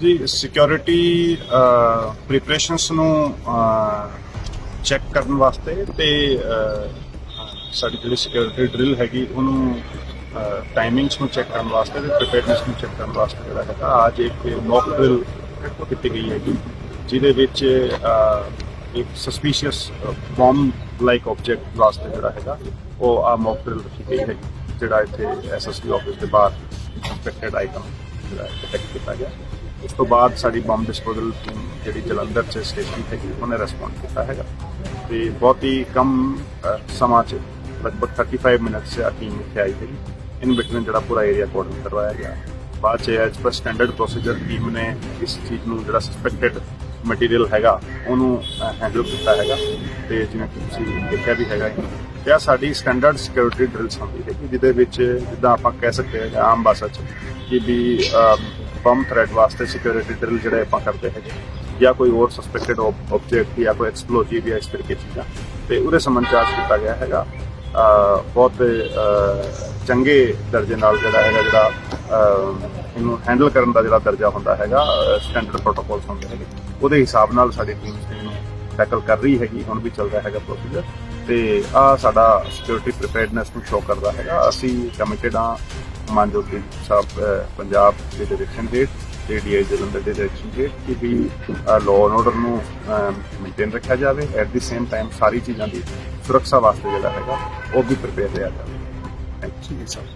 ਜੀ ਸਿਕਿਉਰਿਟੀ ਪ੍ਰੀਪਰੇਸ਼ਨਸ ਨੂੰ ਚੈੱਕ ਕਰਨ ਵਾਸਤੇ ਤੇ ਸਾਡੀ ਜਿਹੜੀ ਸਿਕਿਉਰਿਟੀ ਡਰਿਲ ਹੈਗੀ, ਉਹਨੂੰ ਟਾਈਮਿੰਗਸ ਨੂੰ ਚੈੱਕ ਕਰਨ ਵਾਸਤੇ ਤੇ ਪ੍ਰੀਪੇਅਰਡਨੈਸ ਨੂੰ ਚੈੱਕ ਕਰਨ ਵਾਸਤੇ ਜਿਹੜਾ ਹੈਗਾ, ਅੱਜ ਇੱਕ ਮੌਕ ਡਰਿਲ ਕੀਤੀ ਗਈ ਹੈਗੀ, ਜਿਹਦੇ ਵਿੱਚ ਇੱਕ ਸਸਪੀਸ਼ੀਅਸ ਬੰਬ ਲਾਈਕ ਆਬਜੈਕਟ ਵਾਸਤੇ ਜਿਹੜਾ ਹੈਗਾ, ਉਹ ਆ ਮੌਕ ਡਰਿਲ ਰੱਖੀ ਗਈ ਹੈ ਜਿਹੜਾ ਇੱਥੇ ਐਸਐਸਪੀ ਆਫਿਸ ਦੇ ਬਾਹਰ ਸਸਪੈਕਟਡ ਆਈਟਮ ਜਿਹੜਾ ਡਿਟੈਕਟ ਕੀਤਾ ਗਿਆ। ਉਸ ਤੋਂ ਬਾਅਦ ਸਾਡੀ ਬੰਬ ਡਿਸਪੋਜ਼ਲ ਟੀਮ ਜਿਹੜੀ ਜਲੰਧਰ ਚ ਸਟੇਸ਼ਨ ਹੈਗੀ ਉਹਨੇ ਰਿਸਪੌਂਡ ਕੀਤਾ ਹੈਗਾ। ਤੇ ਬਹੁਤ ਹੀ ਕਮ ਸਮਾਂ ਚ ਲਗਭਗ 35 ਮਿੰਟ ਸੇ ਆ ਟੀਮ ਇੱਥੇ ਆਈ ਹੈਗੀ ਇਨ ਬਿਟਵੀਨ ਜਿਹੜਾ ਪੂਰਾ ਏਰੀਆ ਕੋਡਨ ਕਰਵਾਇਆ ਗਿਆ। ਬਾਅਦ ਚ as per standard procedure team ਨੇ ਇਸ ਚੀਜ਼ ਨੂੰ ਜਿਹੜਾ ਸਸਪੈਕਟਡ ਮਟੀਰੀਅਲ ਹੈਗਾ, ਉਹਨੂੰ ਹੈਂਡਲ ਕੀਤਾ ਹੈਗਾ। ਤੇ ਜਿਵੇਂ ਤੁਸੀਂ ਦੇਖਿਆ ਵੀ ਹੈਗਾ ਕਿ ਤੇ ਆਹ ਸਾਡੀ ਸਟੈਂਡਰਡ ਸਿਕਿਉਰਿਟੀ ਡਰਿਲਸ ਹੁੰਦੀ ਹੈਗੀ ਜਿਹਦੇ ਵਿੱਚ ਜਿੱਦਾਂ ਆਪਾਂ ਕਹਿ ਸਕਦੇ ਹਾਂ ਆਮ ਭਾਸ਼ਾ ਚ ਕਿ ਵੀ ਬੰਬ ਥ੍ਰੈਟ ਵਾਸਤੇ ਸਿਕਿਉਰਿਟੀ ਡਰਿਲ ਜਿਹੜੇ ਆਪਾਂ ਕਰਦੇ ਹੈਗੇ ਜਾਂ ਕੋਈ ਹੋਰ ਸਸਪੈਕਟਡ ਆਬਜੈਕਟ ਜਾਂ ਕੋਈ ਐਕਸਪਲੋਜੀਵ ਜਾਂ ਇਸ ਤਰੀਕੇ ਚੀਜ਼ਾਂ। ਤੇ ਉਹਦੇ ਸੰਬੰਧ ਚ ਕੀਤਾ ਗਿਆ ਹੈਗਾ ਬਹੁਤ ਚੰਗੇ ਦਰਜੇ ਨਾਲ ਜਿਹੜਾ ਹੈਗਾ, ਜਿਹੜਾ ਇਹਨੂੰ ਹੈਂਡਲ ਕਰਨ ਦਾ ਜਿਹੜਾ ਦਰਜਾ ਹੁੰਦਾ ਹੈਗਾ ਸਟੈਂਡਰਡ ਪ੍ਰੋਟੋਕੋਲਸ ਹੁੰਦੇ ਹੈਗੇ ਉਹਦੇ ਹਿਸਾਬ ਨਾਲ ਸਾਡੀ ਟੀਮ ਨੇ ਟੈਕਲ ਕਰ ਰਹੀ ਹੈਗੀ, ਹੁਣ ਵੀ ਚੱਲ ਰਿਹਾ ਹੈਗਾ ਪ੍ਰੋਸੀਜਰ ਤੇ ਆ ਸਾਡਾ ਸਿਕਿਉਰਿਟੀ ਪ੍ਰੀਪੇਅਰਡਨੈਸ ਨੂੰ ਸ਼ੋਅ ਕਰਦਾ ਹੈਗਾ। ਅਸੀਂ ਕਮਿਟਡ ਆ ਮਾਨਜੋਤ ਜੀ ਸਾਹਿਬ ਪੰਜਾਬ ਦੇ ਡਾਇਰੈਕਸ਼ਨ ਹੇਠ ਤੇ ਡੀਆਈ ਜਲੰਧਰ ਦੇ ਡਾਇਰੈਕਸ਼ਨ ਹੇਠ ਕਿ ਵੀ ਲਾਅ ਐਂਡ ਆਰਡਰ ਨੂੰ ਮੇਨਟੇਨ ਰੱਖਿਆ ਜਾਵੇ। ਐਟ ਦੀ ਸੇਮ ਟਾਈਮ ਸਾਰੀ ਚੀਜ਼ਾਂ ਦੀ ਸੁਰੱਖਿਆ ਵਾਸਤੇ ਜਿਹੜਾ ਹੈਗਾ, ਉਹ ਵੀ ਪ੍ਰਿਪੇਅਰ ਰਿਹਾ ਜਾਵੇ। Thank you sir.